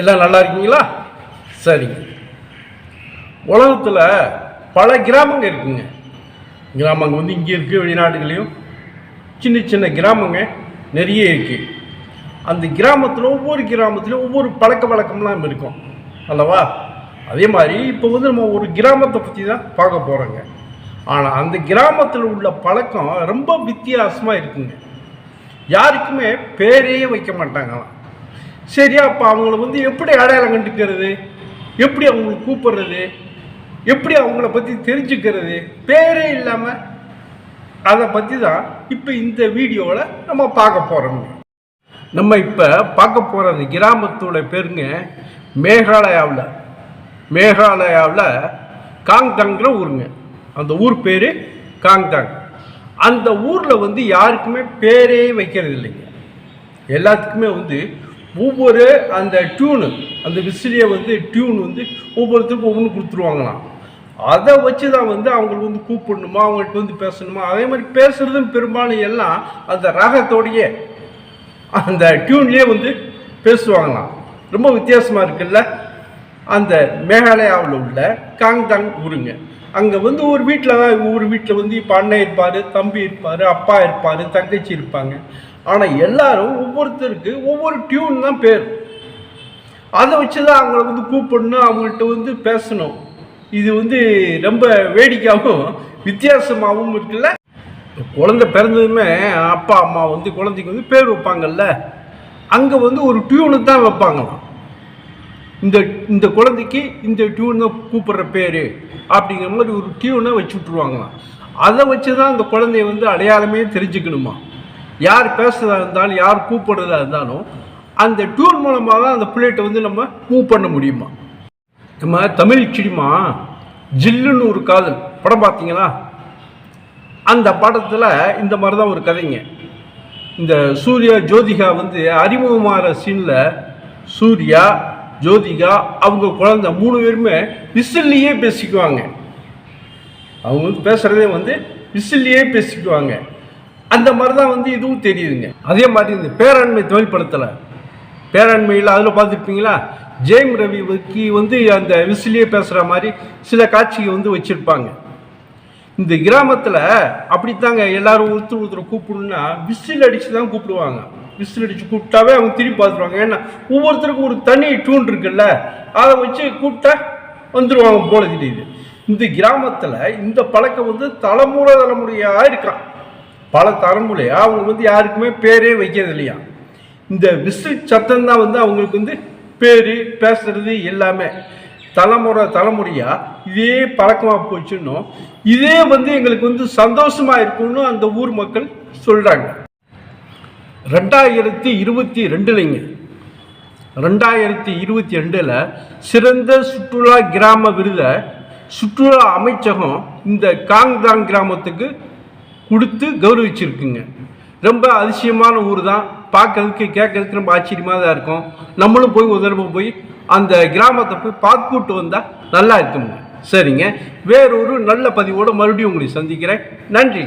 எல்லாம் நல்லா இருக்கீங்களா? சரிங்க உலகத்தில் பல கிராமங்கள் இருக்குங்க. கிராமங்கள் வந்து இங்கே இருக்குது வெளிநாடுகளையும் சின்ன சின்ன கிராமங்க நிறைய இருக்குது அந்த கிராமத்தில் ஒவ்வொரு கிராமத்துலையும் ஒவ்வொரு பழக்க வழக்கம்லாம் இருக்கும். அல்லவா? அதே மாதிரி இப்போ வந்து நம்ம ஒரு கிராமத்தை பற்றி தான் பார்க்க போகிறோங்க ஆனால் அந்த கிராமத்தில் உள்ள பழக்கம் ரொம்ப வித்தியாசமாக இருக்குங்க. யாருக்குமே பேரே வைக்க மாட்டாங்களாம். சரியா அப்போ அவங்கள வந்து எப்படி அடையாளம் கண்டுக்கிறது? எப்படி அவங்களை கூப்பிடுறது? எப்படி அவங்கள பற்றி தெரிஞ்சுக்கிறது? பேரே இல்லாமல் அதை பற்றி தான் இப்போ இந்த வீடியோவில் நம்ம பார்க்க போகிறோம் நம்ம இப்போ பார்க்க போகிற அந்த கிராமத்தோட பேருங்க மேகாலயாவில். மேகாலயாவில் காங்டாங்கிற ஊருங்க. அந்த ஊர் பேர் காங்டாங் அந்த ஊரில் வந்து யாருக்குமே பேரே வைக்கிறது இல்லைங்க. எல்லாத்துக்குமே வந்து ஒவ்வொரு அந்த டியூனு அந்த விசிலியை வந்து டியூன் வந்து ஒவ்வொருத்தருக்கும் ஒவ்வொன்று கொடுத்துருவாங்களாம். அதை வச்சு தான் வந்து அவங்களுக்கு வந்து கூப்பிடணுமா அவங்கள்ட்ட வந்து பேசணுமா? அதே மாதிரி பேசுகிறதும் பெரும்பாலும் எல்லாம் அந்த ரகத்தோடையே அந்த டியூன்லேயே வந்து பேசுவாங்களாம். ரொம்ப வித்தியாசமாக இருக்குல்ல? அந்த மேகாலயாவில் உள்ள காங்தாங் ஊருங்க. அங்கே வந்து ஒரு வீட்டில் தான் ஒரு வீட்டில் வந்து இப்போ அண்ணன் இருப்பார் தம்பி இருப்பார் அப்பா இருப்பார் தங்கச்சி இருப்பாங்க. ஆனால் எல்லாரும் ஒவ்வொருத்தருக்கு ஒவ்வொரு டியூன் தான் பேர். அதை வச்சு தான் அவங்கள வந்து கூப்பிடணும் அவங்கள்ட்ட வந்து பேசணும். இது வந்து ரொம்ப வேடிக்கையாகவும் வித்தியாசமாகவும் இருக்குல்ல? குழந்தை பிறந்ததுமே அப்பா அம்மா வந்து குழந்தைக்கு வந்து பேர் வைப்பாங்கல்ல? அங்கே வந்து ஒரு டியூனு தான் வைப்பாங்களாம். இந்த இந்த குழந்தைக்கு இந்த டியூனை கூப்பிட்ற பேர் அப்படிங்கிற மாதிரி ஒரு டியூனை வச்சு விட்ருவாங்களாம் அதை வச்சு தான் அந்த குழந்தைய வந்து அடையாளமே தெரிஞ்சுக்கணுமா? யார் பேசுகிறதா இருந்தாலும் யார் கூப்பிடுறதா இருந்தாலும் அந்த டியூன் மூலமாக தான் அந்த பிள்ளைகிட்ட வந்து நம்ம மூவ் பண்ண முடியுமா? நம்ம தமிழ் சினிமா ஜில்லுன்னு ஒரு காதல். படம் பார்த்தீங்களா? அந்த படத்தில் இந்த மாதிரி தான் ஒரு கதைங்க. இந்த சூர்யா ஜோதிகா வந்து அறிமுகமாகிற சீனில் சூர்யா ஜோதிகா அவங்க குழந்தை மூணு பேருமே விசில்லையே பேசிக்குவாங்க. அவங்க வந்து பேசுகிறதே வந்து விசில்லையே பேசிக்குவாங்க. அந்த மாதிரி தான் வந்து இதுவும் தெரியுதுங்க. அதே மாதிரி இந்த பேராண்மை தொழில் படத்தில் பேராண்மையில் அதில் பார்த்துருப்பீங்களா? ஜெயம் ரவிக்கு வந்து அந்த விசிலியே பேசுகிற மாதிரி சில காட்சிகள் வந்து வச்சுருப்பாங்க. இந்த கிராமத்தில் அப்படித்தாங்க எல்லாரும் ஒருத்தர் ஒருத்தர் கூப்பிடணும்னா விசில் அடித்து தான் கூப்பிடுவாங்க. விசில் அடித்து கூப்பிட்டாவே அவங்க திரும்பி பார்த்துருவாங்க. ஏன்னா ஒவ்வொருத்தருக்கும் ஒரு தனி டியூன் இருக்குல்ல அதை வச்சு கூப்பிட்டா வந்துடுவாங்க போல தெரியுது. இந்த கிராமத்தில் இந்த பழக்கம் வந்து தலைமுறை தலைமுறையாக இருக்கான் பல தலைமுறையாக அவங்க வந்து யாருக்குமே பேரே வைக்கிறது இல்லையா? இந்த விசில் சத்தம் தான் வந்து அவங்களுக்கு வந்து பேர் பேசுறது எல்லாமே. தலைமுறை தலைமுறையாக இதே பழக்கமாக போச்சுன்னும் இதே வந்து எங்களுக்கு வந்து சந்தோஷமாக இருக்கும்னு அந்த ஊர் மக்கள் சொல்கிறாங்க ரெண்டாயிரத்தி இருபத்தி ரெண்டுலைங்க. ரெண்டாயிரத்தி இருபத்தி ரெண்டில் சிறந்த சுற்றுலா கிராம விருதை சுற்றுலா அமைச்சகம் இந்த காங்தாங் கிராமத்துக்கு கொடுத்து கௌரவிச்சிருக்குங்க. ரொம்ப அதிசயமான ஊர் தான் பார்க்கறதுக்கு கேட்கறதுக்கு ரொம்ப ஆச்சரியமாக தான் இருக்கும். நம்மளும் போய் ஒரு தடவை போய் அந்த கிராமத்தை போய் பார்த்துட்டு வந்தால் நல்லா இருக்குங்க. சரிங்க. வேறொரு நல்ல பதிவோடு மறுபடியும் உங்களை சந்திக்கிறேன். நன்றி.